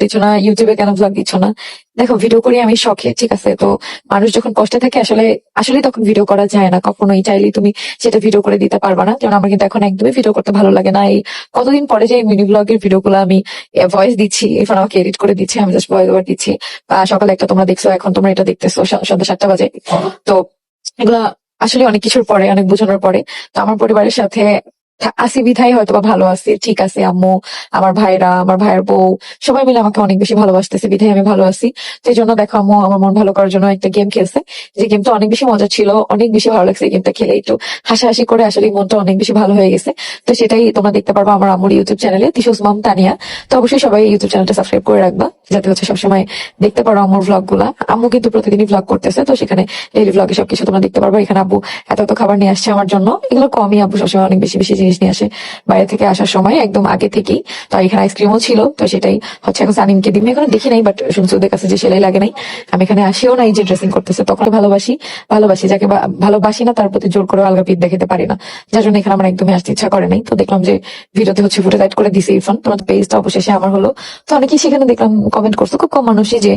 দিচ্ছ না ইউটিউবে কেন ব্লগ দিচ্ছ না? দেখো ভিডিও করি আমি শখে, ঠিক আছে? তো মানুষ যখন কষ্টে থাকে, আসলে আসলে তখন ভিডিও করা যায় না। কখনোই চাইলে তুমি সেটা ভিডিও করে দিতে পারবা না। যেমন আমার কিন্তু এখন একদমই ভিডিও করতে ভালো লাগে না। এই কতদিন পরে যে মিনি ব্লগের ভিডিও গুলো আমি ভয়েস দিচ্ছি এখন আমাকে এডিট করে দিচ্ছি, আমি জাস্ট ভয়েস ওভার দিচ্ছি। সকালে একটা তোমরা দেখছ, এখন তোমরা এটা দেখতেছো সন্ধ্যা সাতটা বাজে। তো এগুলা আসলে অনেক কিছুর পরে, অনেক বোঝানোর পরে। তো আমার পরিবারের সাথে আসি, বিধায় হয়তো বা ভালো আছি। ঠিক আছে, আম্মু, আমার ভাইরা, আমার ভাইয়ের বউ, সবাই মিলে আমাকে অনেক বেশি ভালোবাসতেছে, বিধায় আমি ভালো আছি। এই জন্য দেখো আম্মু, আমার মন ভালো করার জন্য একটা গেম খেলছে। যে গেমটা অনেক বেশি মজা ছিল, অনেক বেশি ভালো লাগছে এই গেমটা খেলে। একটু হাসাহাসি করে আসলে মনটা অনেক বেশি ভালো হয়ে গেছে। তো সেটাই তোমরা দেখতে পারব আমার আম্মুর ইউটিউব চ্যানেলে তিসুস মাম তানিয়া তো অবশ্যই সবাই ইউটিউব চ্যানেলটা সাবস্ক্রাইব করে রাখবা, যাতে হচ্ছে সবসময় দেখতে পারো আম্মুর ভ্লগগুলা আম্মু কিন্তু প্রতিদিনই ভ্লগ করতেছে, তো সেখানে ডেইলি ভ্লগে সবকিছু তোমরা দেখতে পারবে। এখানে আব্বু এত এত খাবার নিয়ে আসছে আমার জন্য। এগুলো কমই আব্বু সবসময় অনেক বেশি বেশি জিনিস নিয়ে আসে। বাইরে থেকে আসার সময় একদম আগে থেকেই, তো এখানে আইসক্রিমও ছিল, তো সেটাই হচ্ছে এখন সানিমকে দিন এখানে দেখি নাই বাট শুনছি ওদের কাছে যে সেলাই লাগে নাই। আমি এখানে আসিও নাই যে ড্রেসিং করতেছে, তখন ভালোবাসি। ভালোবাসি যাকে ভালোবাসি না, তার প্রতি জোর করে আলগা পিঠ দেখাতে পারি না। যার জন্য এখানে আমার একদমই আসতে ইচ্ছা করে নাই। তো দেখলাম যে ভিডিওতে হচ্ছে ফুটে লাইট করে দিছে ইরফান। তোমার পেজটা অবশেষে আমার হলো। তো অনেকেই সেখানে দেখলাম কমেন্ট করছ। খুব কম মানুষই যে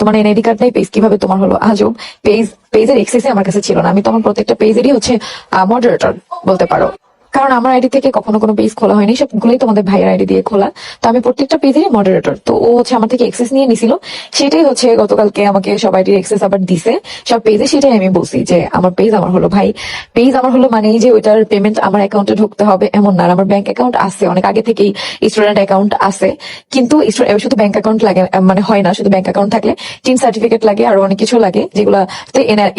তোমার এনআইডি কার্ড নাই পেজ কীভাবে তোমার হলো? আজব পেজ পেজের এক্সেসে আমার কাছে ছিল না। আমি তোমার প্রত্যেকটা পেজেরই হচ্ছে মডারেটর বলতে পারো। কারণ আমার আইডি থেকে কখনো কোনো পেজ খোলা হয়নি, সবগুলোই তোমাদের ভাইয়ের আইডি দিয়ে খোলা। তো আমি প্রত্যেকটা পেজেরই মডারেটর তো ও হচ্ছে আমার থেকে এক্সেস নিয়ে নিছিল। সেটাই হচ্ছে গতকালকে আমাকে সব আইডির এক্সেস আবার দিছে। সব পেজে সেটাই আমি বলছি যে আমার পেজ আমার হলো ভাই। পেজ আমার হলো মানে যে ওইটার পেমেন্ট আমার অ্যাকাউন্টে ঢুকতে হবে এমন না। আমার ব্যাংক অ্যাকাউন্ট আছে, অনেক আগে থেকেই স্টুডেন্ট অ্যাকাউন্ট আছে। কিন্তু শুধু ব্যাংক অ্যাকাউন্ট লাগে মানে হয় না, শুধু ব্যাংক অ্যাকাউন্ট থাকলে টিন সার্টিফিকেট লাগে, আর অনেক কিছু লাগে, যেগুলো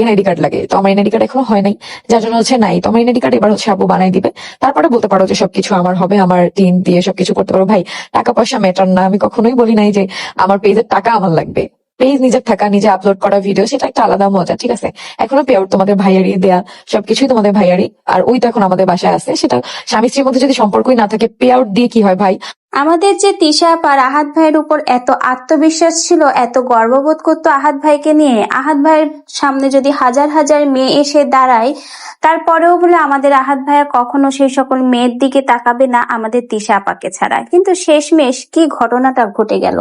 এনআইডি কার্ড লাগে। তো আমার এনআইডি কার্ড এখনও হয় নাই। যার জন্য হচ্ছে নাই। তো আমার এনআইডি কার্ড এবার হচ্ছে আবু বানাই দিবে। তারপরে বলতে পারো যে সবকিছু আমার হবে, আমার টিম দিয়ে সবকিছু করতে পারো। ভাই টাকা পয়সা ম্যাটার না, আমি কখনোই বলি নাই যে আমার পেজের টাকা আমার লাগবে। পেজ নিজের থাকা, নিজে আপলোড করা ভিডিও সেটা একটা আলাদা মজা, ঠিক আছে? এখনও পেয়ার তোমাদের ভাইয়ারি দেয়া, সবকিছুই তোমাদের ভাইয়ারি আর ওই তো এখন আমাদের বাসায় আছে, সেটা স্বামী স্ত্রীর মধ্যে যদি সম্পর্কই না থাকে পেয়ার দিয়ে কি হয় ভাই? আমাদের যে তিশা আপা আর আহাত ভাইয়ের উপর এত আত্মবিশ্বাস ছিল, এত গর্ববোধ করতো আহাত ভাইকে নিয়ে, আহাত ভাইয়ের সামনে যদি হাজার হাজার মেয়ে এসে দাঁড়ায়, তারপরেও বলে আমাদের আহাত ভাইয়া কখনো সেই সকল মেয়ের দিকে তাকাবে না, আমাদের তিশা আপাকে ছাড়া। কিন্তু শেষমেশ কি ঘটনাটা ঘটে গেল?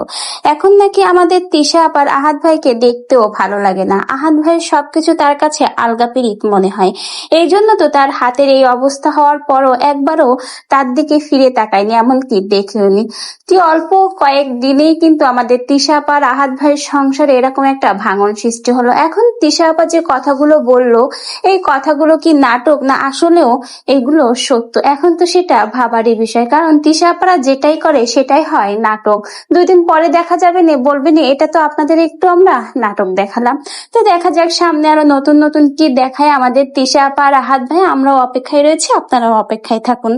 এখন নাকি আমাদের তিশা আপার আহাত ভাইকে দেখতেও ভালো লাগে না। আহাত ভাইয়ের সবকিছু তার কাছে আলগা পিরিত মনে হয়। এই জন্য তো তার হাতের এই অবস্থা হওয়ার পরও একবারও তার দিকে ফিরে তাকায়নি, এমনকি দেখেওনি কি অল্প কয়েক দিনেই কিন্তু আমাদের তিশা আপা আর আহাত ভাইয়ের সংসারে এরকম একটা ভাঙন সৃষ্টি হলো। এখন তিশা আপা যে কথাগুলো বলল, এই কথাগুলো কি নাটক না আসলেও এগুলো সত্য? এখন তো সেটা ভাবারই বিষয়। কারণ তিশা আপারা যেটাই করে সেটাই হয় নাটক। দুই দিন পরে দেখা যাবে না বলবেন এটা তো আপনাদের একটু আমরা নাটক দেখালাম। তো দেখা যাক সামনে আরও নতুন নতুন কি দেখায় আমাদের তিশা আপা আর আহাত ভাই। আমরাও অপেক্ষায় রয়েছি, আপনারাও অপেক্ষায় থাকুন।